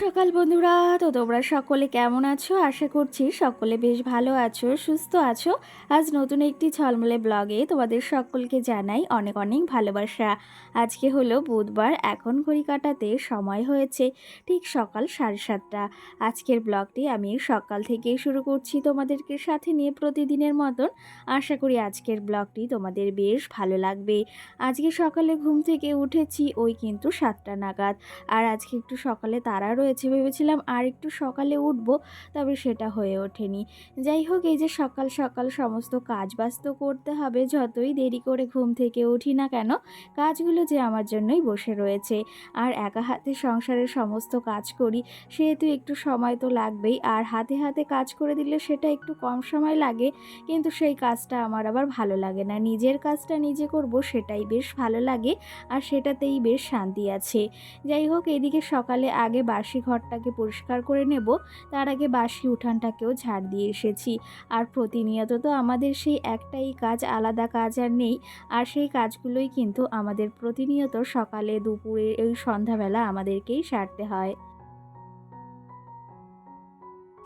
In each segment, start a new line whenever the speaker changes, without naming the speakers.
সকাল বন্ধুরা। তো তোমরা সকলে কেমন আছো? আশা করছি সকলে বেশ ভালো আছো, সুস্থ আছো। আজ নতুন একটি ঝলমলে ব্লগে তোমাদের সকলকে জানাই অনেক অনেক ভালোবাসা। আজকে হলো বুধবার, এখন ঘড়ি কাটাতে সময় হয়েছে ঠিক সকাল সাড়ে সাতটা। আজকের ব্লগটি আমি সকাল থেকেই শুরু করছি তোমাদেরকে সাথে নিয়ে প্রতিদিনের মতন। আশা করি আজকের ব্লগটি তোমাদের বেশ ভালো লাগবে। আজকে সকালে ঘুম থেকে উঠেছি, ওই কিন্তু সাতটা নাগাদ। আর আজকে একটু সকালে তারা রয়েছে। ভেবেছিলাম আর একটু সকালে উঠব, তবে সেটা হয়ে ওঠেনি। যাই হোক, এই যে সকাল সকাল সমস্ত কাজ বাজ তো করতে হবে, যতই দেরি করে ঘুম থেকে উঠি না কেন, কাজগুলো যে আমার জন্যই বসে রয়েছে। আর একা হাতে সংসারের সমস্ত কাজ করি, সেহেতু একটু সময় তো লাগবেই। আর হাতে হাতে কাজ করে দিলে সেটা একটু কম সময় লাগে, কিন্তু সেই কাজটা আমার আবার ভালো লাগে না। নিজের কাজটা নিজে করব, সেটাই বেশ ভালো লাগে, আর সেটাতেই বেশ শান্তি আছে। যাই হোক, এদিকে সকালে আগে বাসি ঘরটাকে পরিষ্কার করে নেব, তার আগে বাসি উঠানটাকেও ঝাড় দিয়ে এসেছি। আর প্রতিনিয়ত তো আমাদের সেই একটাই কাজ, আলাদা কাজ আর নেই। আর সেই কাজগুলোই কিন্তু আমাদের প্রতিনিয়ত সকালে, দুপুরে, এই সন্ধ্যাবেলা আমাদেরকেই সারতে হয়।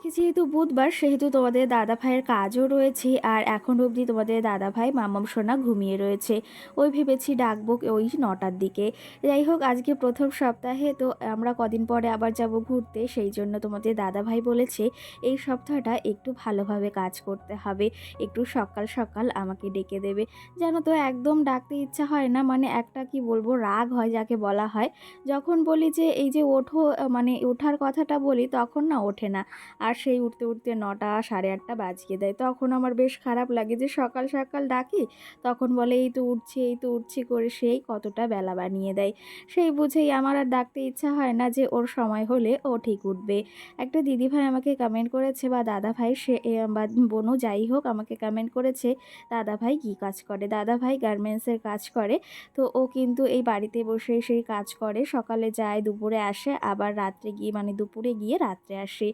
আজকে যেহেতু বুধবার, সেহেতু তোমাদের দাদা ভাইয়ের কাজও রয়েছে আর এখন অবধি তোমাদের দাদা ভাই মামাম সোনা ঘুমিয়ে রয়েছে। ওই ভেবেছি ডাকবো ওই নটার দিকে। যাই হোক, আজকে প্রথম সপ্তাহে তো আমরা কদিন পরে আবার যাব ঘুরতে, সেই জন্য তোমাদের দাদা ভাই বলেছে, এই সপ্তাহটা একটু ভালোভাবে কাজ করতে হবে। একটু সকাল সকাল আমাকে ডেকে দেবে। জানো তো একদম ডাকতে ইচ্ছা হয় না মানে একটা কি বলব, রাগ হয় যাকে বলা হয়। যখন বলি যে, এই যে ওঠো মানে ওঠার কথাটা বলি, তখন না ওঠে না। আর সেই উঠতে উঠতে নটা, সাড়ে আটটা বাজিয়ে দেয়। তখন আমার বেশ খারাপ লাগে যে সকাল সকাল ডাকি, তখন বলে, এই তো উঠছি, এই তো উঠছি করে সেই কতটা বেলা বানিয়ে দেয়। সেই বুঝেই আমার আর ডাকতে ইচ্ছা হয় না যে ওর সময় হলে ও ঠিক উঠবে। একটা দিদিভাই আমাকে কমেন্ট করেছে, বা দাদা ভাই সে বা বোনও যাই হোক, আমাকে কমেন্ট করেছে দাদা ভাই কী কাজ করে? দাদা ভাই গার্মেন্টসের কাজ করে। তো ও কিন্তু এই বাড়িতে বসে সেই কাজ করে। সকালে যায়, দুপুরে আসে, আবার রাত্রে গিয়ে মানে দুপুরে গিয়ে রাত্রে আসে।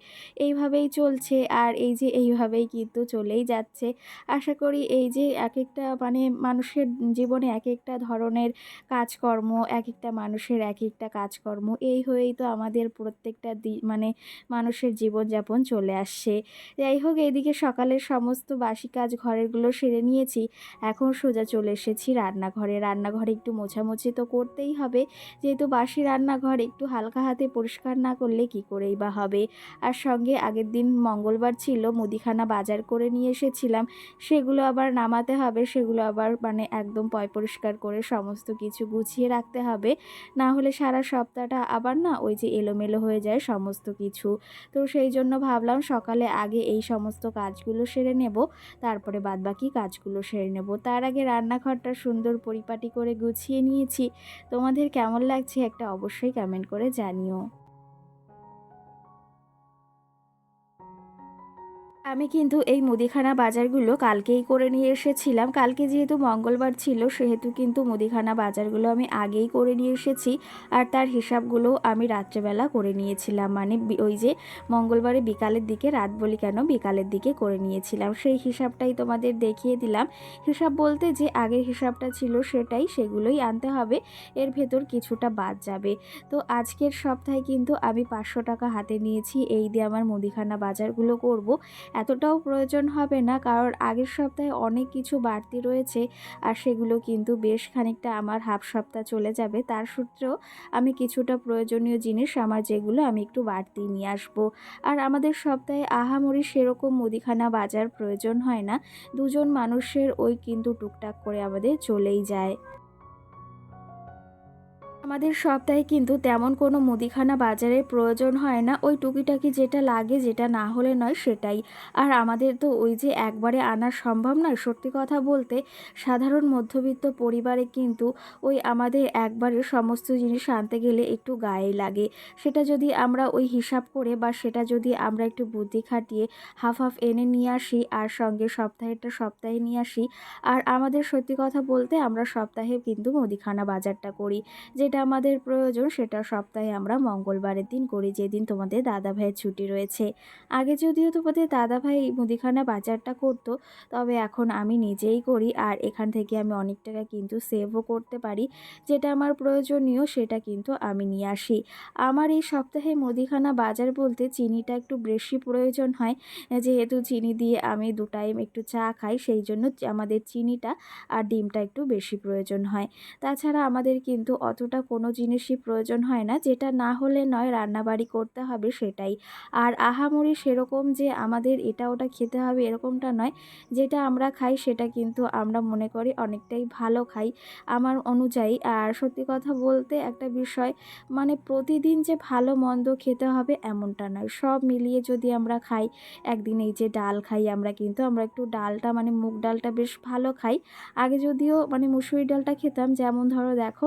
এইভাবেই চলছে আর এই যে এইভাবেই কিন্তু চলেই যাচ্ছে। আশা করি এই যে এক একটা মানে মানুষের জীবনে এক একটা ধরনের কাজকর্ম এক একটা মানুষের এক একটা কাজকর্ম, এই হয়েই তো আমাদের প্রত্যেকটা মানে মানুষের জীবনযাপন চলে আসছে। যাই হোক, এইদিকে সকালের সমস্ত বাসি কাজ ঘরেরগুলো সেরে নিয়েছি। এখন সোজা চলে এসেছি রান্নাঘরে। রান্নাঘরে একটু মোছামুছি তো করতেই হবে। যেহেতু বাসি রান্নাঘর একটু হালকা হাতে পরিষ্কার না করলে কি করেই বা হবে? আর সঙ্গে আগের দিন মঙ্গলবার ছিল, মুদিখানা বাজার করে নিয়ে এসেছিলাম। সেগুলো আবার নামাতে হবে, সেগুলো আবার মানে একদম পয় পরিষ্কার করে সমস্ত কিছু গুছিয়ে রাখতে হবে। না হলে সারা সপ্তাহটা আবার না ওই যে এলোমেলো হয়ে যায় সমস্ত কিছু। তো সেই জন্য ভাবলাম সকালে আগে এই সমস্ত কাজগুলো সেরে নেব, তারপরে বাদবাকি কাজগুলো সেরে নেব। তার আগে রান্নাঘরটা সুন্দর পরিপাটি করে গুছিয়ে নিয়েছি। তোমাদের কেমন লাগছে একটা অবশ্যই কমেন্ট করে জানিও। আমি কিন্তু এই মুদিখানা বাজারগুলো কালকেই করে নিয়ে এসেছিলাম। কালকে যেহেতু মঙ্গলবার ছিল, সেহেতু কিন্তু মুদিখানা বাজারগুলো আমি আগেই করে নিয়ে এসেছি আর তার হিসাবগুলো আমি রাত্রেবেলা করে নিয়েছিলাম। মানে ওই যে মঙ্গলবারে বিকালের দিকে, রাত বলি কেন বিকালের দিকে করে নিয়েছিলাম। সেই হিসাবটাই তোমাদের দেখিয়ে দিলাম। হিসাব বলতে যে আগের হিসাবটা ছিল সেটাই সেগুলোই আনতে হবে। এর ভেতর কিছুটা বাদ যাবে। তো আজকের সপ্তাহে কিন্তু আমি পাঁচশো টাকা হাতে নিয়েছি। এই দিয়ে আমার মুদিখানা বাজারগুলো করব। এতটাও প্রয়োজন হবে না, কারণ আগের সপ্তাহে অনেক কিছু বাড়তি রয়েছে আর সেগুলো কিন্তু বেশ খানিকটা আমার হাফ সপ্তাহ চলে যাবে। তার সূত্রেও আমি কিছুটা প্রয়োজনীয় জিনিস আমার যেগুলো আমি একটু বাড়তি নিয়ে আসব। আর আমাদের সপ্তাহে আহামরি সেরকম মুদিখানা বাজার প্রয়োজন হয় না, দুজন মানুষের ওই কিন্তু টুকটাক করে আমাদের চলেই যায়। আমাদের সপ্তাহে কিন্তু তেমন কোনো মুদিখানা বাজারের প্রয়োজন হয় না। ওই টুকিটাকি যেটা লাগে, যেটা না হলে নয় সেটাই। আর আমাদের তো ওই যে একবারে আনা সম্ভব নয়, সত্যি কথা বলতে সাধারণ মধ্যবিত্ত পরিবারে কিন্তু ওই আমাদের একবারে সমস্ত জিনিস আনতে গেলে একটু গায়ে লাগে। সেটা যদি আমরা ওই হিসাব করে বা সেটা যদি আমরা একটু বুদ্ধি খাটিয়ে হাফ হাফ এনে নিয়ে আসি আর সঙ্গে সপ্তাহেরটা সপ্তাহে নিয়ে আসি। আর আমাদের সত্যি কথা বলতে আমরা সপ্তাহে কিন্তু মুদিখানা বাজারটা করি। যেটা যেটা আমাদের প্রয়োজন সেটা সপ্তাহে আমরা মঙ্গলবারের দিন করি, যেদিন তোমাদের দাদা ভাইয়ের ছুটি রয়েছে। আগে যদিও তোমাদের দাদা ভাই মুদিখানা বাজারটা করতো, তবে এখন আমি নিজেই করি আর এখান থেকে আমি অনেক টাকা কিন্তু সেভও করতে পারি। যেটা আমার প্রয়োজনীয় সেটা কিন্তু আমি নিয়ে আসি। আমার এই সপ্তাহে মুদিখানা বাজার বলতে চিনিটা একটু বেশি প্রয়োজন হয়। যেহেতু চিনি দিয়ে আমি দু টাইম একটু চা খাই, সেই জন্য আমাদের চিনিটা আর ডিমটা একটু বেশি প্রয়োজন হয়। তাছাড়া আমাদের কিন্তু অতটা কোনো জিনিসই প্রয়োজন হয় না। যেটা না হলে নয়, রান্নাবাড়ি করতে হবে সেটাই। আর আহামরি সেরকম যে আমাদের এটা ওটা খেতে হবে এরকমটা নয়। যেটা আমরা খাই সেটা কিন্তু আমরা মনে করি অনেকটাই ভালো খাই আমার অনুযায়ী। আর সত্যি কথা বলতে একটা বিষয় মানে প্রতিদিন যে ভালো মন্দ খেতে হবে এমনটা নয়। সব মিলিয়ে যদি আমরা খাই, একদিন এই যে ডাল খাই আমরা কিন্তু, আমরা একটু ডালটা মানে মুগ ডালটা বেশ ভালো খাই। আগে যদিও মানে মুসুরি ডালটা খেতাম, যেমন ধরো দেখো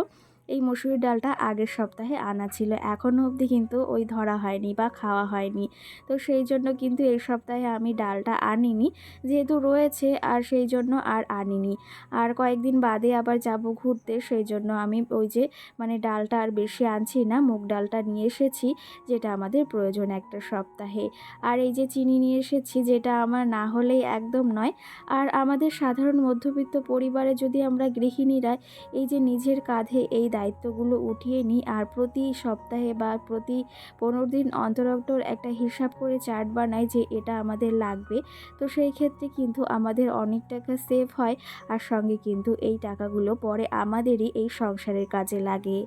এই মসুরির ডালটা আগের সপ্তাহে আনা ছিল। এখনও অবধি কিন্তু ওই ধরা হয়নি বা খাওয়া হয়নি। তো সেই জন্য কিন্তু এই সপ্তাহে আমি ডালটা আনিনি। যেহেতু রয়েছে আর সেই জন্য আর আনিনি। আর কয়েকদিন বাদে আবার যাব ঘুরতে। সেই জন্য আমি ওই যে মানে ডালটা আর বেশি আনছি না, মুগ ডালটা নিয়ে এসেছি, যেটা আমাদের প্রয়োজন একটা সপ্তাহে। আর এই যে চিনি নিয়ে এসেছি, যেটা আমার না হলেই একদম নয়। আর আমাদের সাধারণ মধ্যবিত্ত পরিবারে যদি আমরা গৃহিণীরা এই যে নিজের কাঁধে এই দায়িত্বগুলো উঠিয়ে নিই আর প্রতি সপ্তাহে বা প্রতি পনেরো দিন অন্তর অন্তর একটা হিসাব করে চার্ট বানাই যে এটা আমাদের লাগবে। তো সেই ক্ষেত্রে কিন্তু আমাদের অনেক টাকা সেভ হয় আর সঙ্গে কিন্তু এই টাকাগুলো পরে আমাদেরই এই সংসারের কাজে লাগে।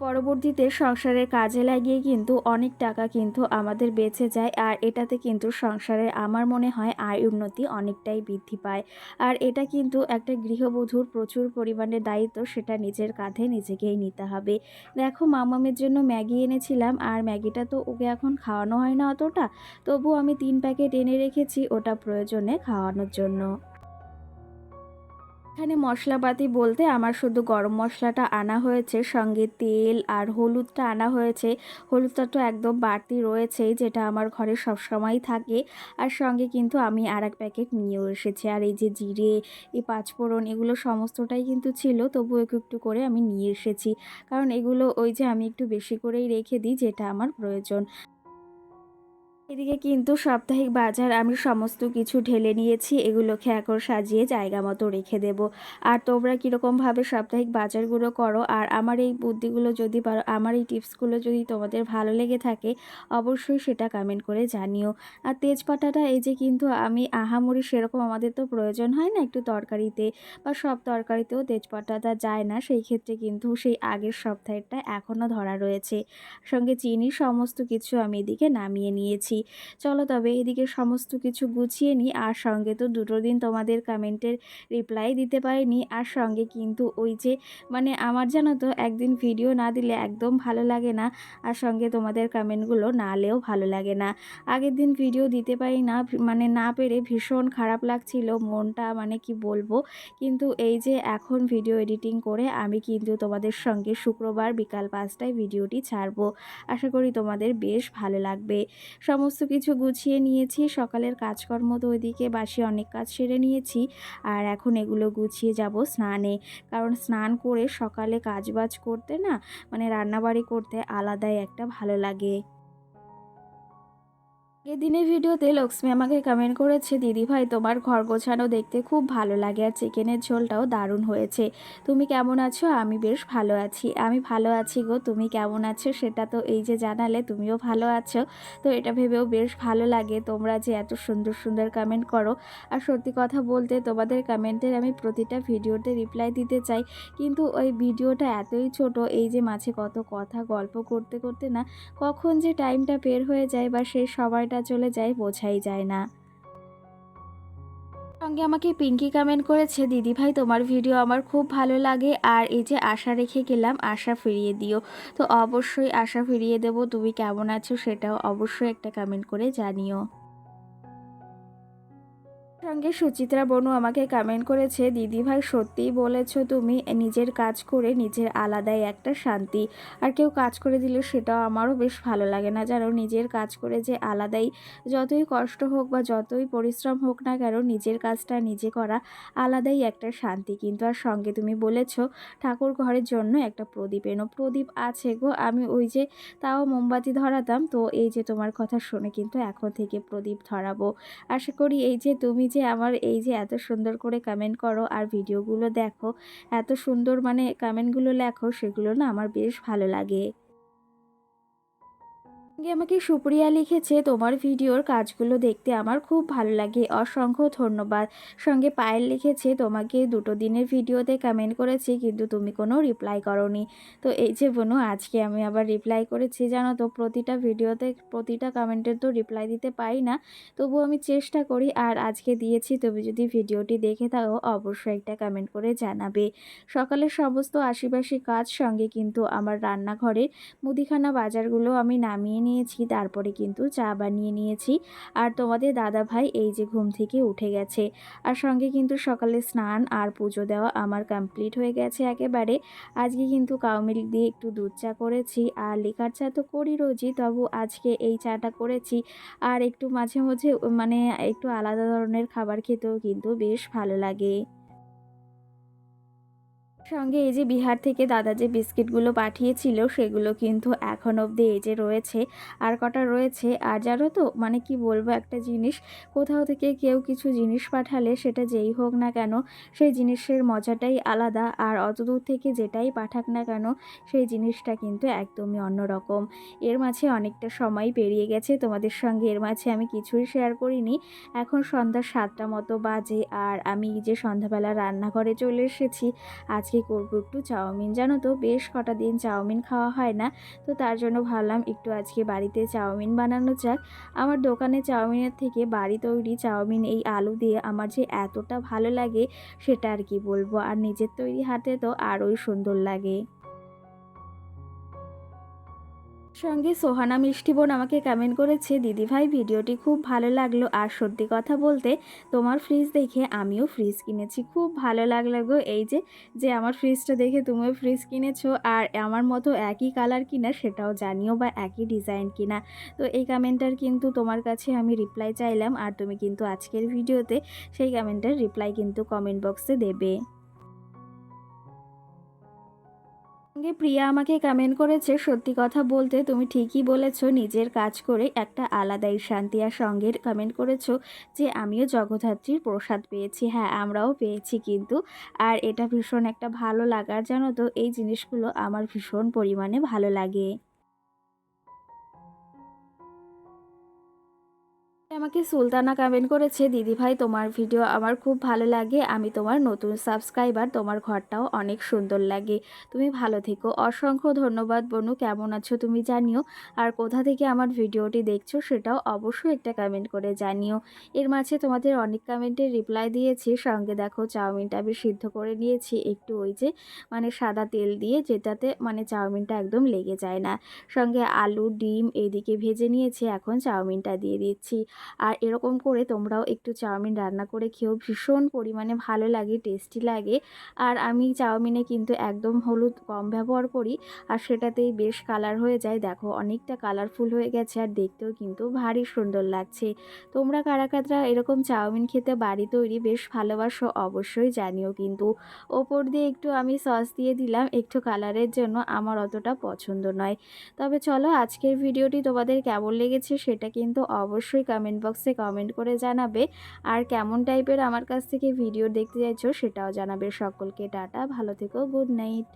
পরবর্তীতে সংসারের কাজে লাগিয়ে কিন্তু অনেক টাকা কিন্তু আমাদের বেঁচে যায়, আর এটাতে কিন্তু সংসারের আমার মনে হয় আয় উন্নতি অনেকটাই বৃদ্ধি পায়। আর এটা কিন্তু একটা গৃহবধূর প্রচুর পরিমাণে দায়িত্ব, সেটা নিজের কাঁধে নিজেকেই নিতে হবে। দেখো, মামামের জন্য ম্যাগি এনেছিলাম, আর ম্যাগিটা তো ওকে এখন খাওয়ানো হয় না অতটা তবু আমি তিন প্যাকেট এনে রেখেছি, ওটা প্রয়োজনে খাওয়ানোর জন্য। এখানে মশলাপাতি বলতে আমার শুধু গরম মশলাটা আনা হয়েছে, সঙ্গে তেল আর হলুদটা আনা হয়েছে। হলুদটা তো একদম বাড়তি রয়েছেই, যেটা আমার ঘরে সবসময়ই থাকে। আর সঙ্গে কিন্তু আমি আর এক প্যাকেট নিয়েও এসেছি। আর এই যে জিরে, এই পাঁচফোড়ন, এগুলো সমস্তটাই কিন্তু ছিল তবু একটু একটু করে আমি নিয়ে এসেছি। কারণ এগুলো ওই যে আমি একটু বেশি করেই রেখে দিই, যেটা আমার প্রয়োজন। এদিকে কিন্তু সাপ্তাহিক বাজার আমি সমস্ত কিছু ঢেলে নিয়েছি, এগুলোকে এখন সাজিয়ে জায়গা মতো রেখে দেব। আর তোমরা কীরকমভাবে সাপ্তাহিক বাজারগুলো করো, আর আমার এই বুদ্ধিগুলো যদি পারো, আমার এই টিপসগুলো যদি তোমাদের ভালো লেগে থাকে, অবশ্যই সেটা কমেন্ট করে জানিও। আর তেজপাতাটা, এই যে কিন্তু আমি আহামরি সেরকম আমাদের তো প্রয়োজন হয় না একটু তরকারিতে, বা সব তরকারিতেও তেজপাতাটা যায় না, সেই ক্ষেত্রে কিন্তু সেই আগের সপ্তাহেরটা এখনও ধরা রয়েছে। সঙ্গে চিনি সমস্ত কিছু আমি এদিকে নামিয়ে নিয়েছি। চলো তবে এদিকে সমস্ত কিছু গুছিয়ে নিই। আর সঙ্গে তো দুটো দিন তোমাদের কমেন্টের রিপ্লাই দিতে পারিনি। আর সঙ্গে কিন্তু ওই যে মানে আমার জানো তো, একদিন ভিডিও না দিলে একদম ভালো লাগে না। আর সঙ্গে তোমাদের কমেন্টগুলো না আলেও ভালো লাগে না। আগের দিন ভিডিও দিতে পারি না মানে না পেরে ভীষণ খারাপ লাগছিল মনটা মানে কি বলব। কিন্তু এই যে এখন ভিডিও এডিটিং করে আমি কিন্তু তোমাদের সঙ্গে শুক্রবার বিকাল পাঁচটায় ভিডিওটি ছাড়বো। আশা করি তোমাদের বেশ ভালো লাগবে। সমস্ত সমস্ত কিছু গুছিয়ে নিয়েছি, সকালের কাজকর্ম তো ওইদিকে বাসি অনেক কাজ সেরে নিয়েছি আর এখন এগুলো গুছিয়ে যাব স্নানে। কারণ স্নান করে সকালে কাজবাজ করতে না মানে রান্নাবাড়ি করতে আলাদাই একটা ভালো লাগে। আগের দিনের ভিডিওতে লক্ষ্মী আমাকে কমেন্ট করেছে, দিদি ভাই, তোমার ঘর গোছানো দেখতে খুব ভালো লাগে আর চিকেনের ঝোলটাও দারুণ হয়েছে। তুমি কেমন আছো? আমি বেশ ভালো আছি। আমি ভালো আছি গো, তুমি কেমন আছো? সেটা তো এই যে জানালে তুমিও ভালো আছো। তো এটা ভেবেও বেশ ভালো লাগে তোমরা যে এত সুন্দর সুন্দর কমেন্ট করো। আর সত্যি কথা বলতে তোমাদের কমেন্টের আমি প্রতিটা ভিডিওতে রিপ্লাই দিতে চাই। কিন্তু ওই ভিডিওটা এতই ছোট, এই যে মাঝে কত কথা গল্প করতে করতে না, কখন যে টাইমটা বের হয়ে যায় বা সেই সময়টা চলে যায়, বোঝাই যায় না। সঙ্গে আমাকে পিঙ্কি কমেন্ট করেছে, দিদি ভাই, তোমার ভিডিও আমার খুব ভালো লাগে। আর এই যে আশা রেখে গেলাম, আশা ফিরিয়ে দিও। তো অবশ্যই আশা ফিরিয়ে দেব। তুমি কেমন আছো সেটাও অবশ্যই একটা কমেন্ট করে জানিও। সঙ্গে সুচিত্রা বনু আমাকে কমেন্ট করেছে, দিদি ভাই, সত্যিই বলেছ তুমি নিজের কাজ করে নিজের আলাদাই একটা শান্তি। আর কেউ কাজ করে দিলে সেটাও আমারও বেশ ভালো লাগে না। জানো, নিজের কাজ করে যে আলাদাই যতই কষ্ট হোক বা যতই পরিশ্রম হোক না কেন, নিজের কাজটা নিজে করা আলাদাই একটা শান্তি। কিন্তু আর সঙ্গে তুমি বলেছ, ঠাকুর ঘরের জন্য একটা প্রদীপ এনো। প্রদীপ আছে গো, আমি ওই যে তাও মোমবাতি ধরাতাম, তো এই যে তোমার কথা শুনে কিন্তু এখন থেকে প্রদীপ ধরাবো। আশা করি এই যে তুমি যে আমার এই যে এত সুন্দর করে কমেন্ট করো আর ভিডিওগুলো দেখো, এত সুন্দর মানে কমেন্টগুলো লেখো, সেগুলো না আমার বেশ ভালো লাগে। আমাকে সুপ্রিয়া লিখেছে, তোমার ভিডিওর কাজগুলো দেখতে আমার খুব ভালো লাগে। অসংখ্য ধন্যবাদ। সঙ্গে পায়েল লিখেছে, তোমাকে দুটো দিনের ভিডিওতে কমেন্ট করেছি, কিন্তু তুমি কোনো রিপ্লাই করনি। তো এই যে বোনো, আজকে আমি আবার রিপ্লাই করেছি, জানো তো, প্রতিটা ভিডিওতে প্রতিটা কমেন্টের তো রিপ্লাই দিতে পারি না। তবু আমি চেষ্টা করি, আর আজকে দিয়েছি, তুমি যদি ভিডিওটি দেখে থাকো, অবশ্যই একটা কমেন্ট করে জানাবে। সকালের সমস্ত আশিপাশি কাজ সঙ্গে কিন্তু আমার রান্নাঘরের মুদিখানা বাজারগুলো আমি নামিয়ে নিয়েছি, তারপরে কিন্তু চা বানিয়ে নিয়েছি। আর তোমাদের দাদা ভাই এই যে ঘুম থেকে উঠে গেছে। আর সঙ্গে কিন্তু সকালে স্নান আর পুজো দেওয়া আমার কমপ্লিট হয়ে গেছে একেবারে। আজকে কিন্তু কাউ মিল্ক দিয়ে একটু দুধ চা করেছি, আর লিকার চা তো করি রোজই, তবু আজকে এই চাটা করেছি। আর একটু মাঝে মাঝে মানে একটু আলাদা ধরনের খাবার খেতেও কিন্তু বেশ ভালো লাগে। সঙ্গে এই যে বিহার থেকে দাদা যে বিস্কিটগুলো পাঠিয়েছিল, সেগুলো কিন্তু এখন অবধি এই যে রয়েছে, আর কটা রয়েছে, আর জানো তো মানে কি বলব একটা জিনিস, কোথাও থেকে কেউ কিছু জিনিস পাঠালে সেটা যেই হোক না কেন, সেই জিনিসের মজাটাই আলাদা, আর অত দূর থেকে যেটাই পাঠাক না কেন, সেই জিনিসটা কিন্তু একদমই অন্যরকম। এর মাঝে অনেকটা সময় পেরিয়ে গেছে, তোমাদের সঙ্গে এর মাঝে আমি কিছুই শেয়ার করিনি। এখন সন্ধ্যা সাতটা মতো বাজে, আর আমি যে সন্ধ্যাবেলা রান্নাঘরে চলে এসেছি, আজকে করব একটু চাউমিন। জানো তো, বেশ কটা দিন চাউমিন খাওয়া হয় না, তো তার জন্য ভাবলাম একটু আজকে বাড়িতে চাউমিন বানানো যাক। আমার দোকানে চাউমিনের থেকে বাড়ি তৈরি চাউমিন, এই আলু দিয়ে আমার যে এতটা ভালো লাগে, সেটা আর কি বলব। আর নিজের তৈরি হাতে তো আরোই সুন্দর লাগে। সঙ্গে সোহানা মিষ্টি বোন আমাকে কমেন্ট করেছে দিদিভাই ভিডিওটি খুব ভালো লাগল। আর সত্যি কথা বলতে, তোমার ফ্রিজ দেখে আমিও ফ্রিজ কিনেছি। খুব ভালো লাগল গো। এই যে যে আমার ফ্রিজটা দেখে তুমিও ফ্রিজ কিনেছো। আর আমার মতো একই কালার কিনা সেটাও জানিও বা একই ডিজাইন কিনা। তো এই কমেন্টটার কিন্তু তোমার কাছে আমি রিপ্লাই চাইলাম। আর তুমি কিন্তু আজকের ভিডিওতে সেই কমেন্টের রিপ্লাই কিন্তু কমেন্ট বক্সে দেবে। সঙ্গে প্রিয়া আমাকে কমেন্ট করেছে, সত্যি কথা বলতে তুমি ঠিকই বলেছ, নিজের কাজ করে একটা আলাদাই শান্তি আর সঙ্গের কমেন্ট করেছ যে আমিও জগদ্ধাত্রীর প্রসাদ পেয়েছি। হ্যাঁ আমরাও পেয়েছি কিন্তু। আর এটা ভীষণ একটা ভালো লাগার, জানো তো, এই জিনিসগুলো আমার ভীষণ পরিমাণে ভালো লাগে। আমাকে সুলতানা কমেন্ট করেছে দিদিভাই তোমার ভিডিও আমার খুব ভালো লাগে। আমি তোমার নতুন সাবস্ক্রাইবার তোমার ঘরটাও অনেক সুন্দর লাগে। তুমি ভালো থেকো। অসংখ্য ধন্যবাদ বনু, কেমন আছো তুমি জানিও। আর কোথা থেকে আমার ভিডিওটি দেখছ সেটাও অবশ্যই একটা কমেন্ট করে জানিও। এর মাঝে তোমাদের অনেক কমেন্টের রিপ্লাই দিয়েছি। সঙ্গে দেখো চাউমিনটা আমি সিদ্ধ করে নিয়েছি। একটু ওই যে মানে সাদা তেল দিয়ে যেটাতে মানে চাউমিনটা একদম লেগে যায় না। সঙ্গে আলু, ডিম এদিকে ভেজে নিয়েছি। এখন চাউমিনটা দিয়ে দিচ্ছি। আর এরকম করে তোমরাও একটু চাউমিন রান্না করে খেয়েও ভীষণ পরিমাণে ভালো লাগে টেস্টি লাগে। আর আমি চাউমিনে কিন্তু একদম হলুদ কম ব্যবহার করি আর সেটাতেই বেশ কালার হয়ে যায়। দেখো, অনেকটা কালারফুল হয়ে গেছে আর দেখতেও কিন্তু ভারী সুন্দর লাগছে। তোমরা কারা কারা এরকম চাউমিন খেতে বাড়ি তৈরি বেশ ভালোবাসো অবশ্যই জানিও কিন্তু। ওপর দিয়ে একটু আমি সস দিয়ে দিলাম, একটু কালারের জন্য আমার অতটা পছন্দ নয়। তবে চলো আজকের ভিডিওটি তোমাদের কেমন লেগেছে সেটা কিন্তু অবশ্যই কমেন্ট বক্সে কমেন্ট করে জানাবে। আর কেমন টাইপের আমার কাছ থেকে ভিডিও দেখতে চাইছো সেটাও জানাবে সকলকে। টাটা, ভালো থেকো গুড নাইট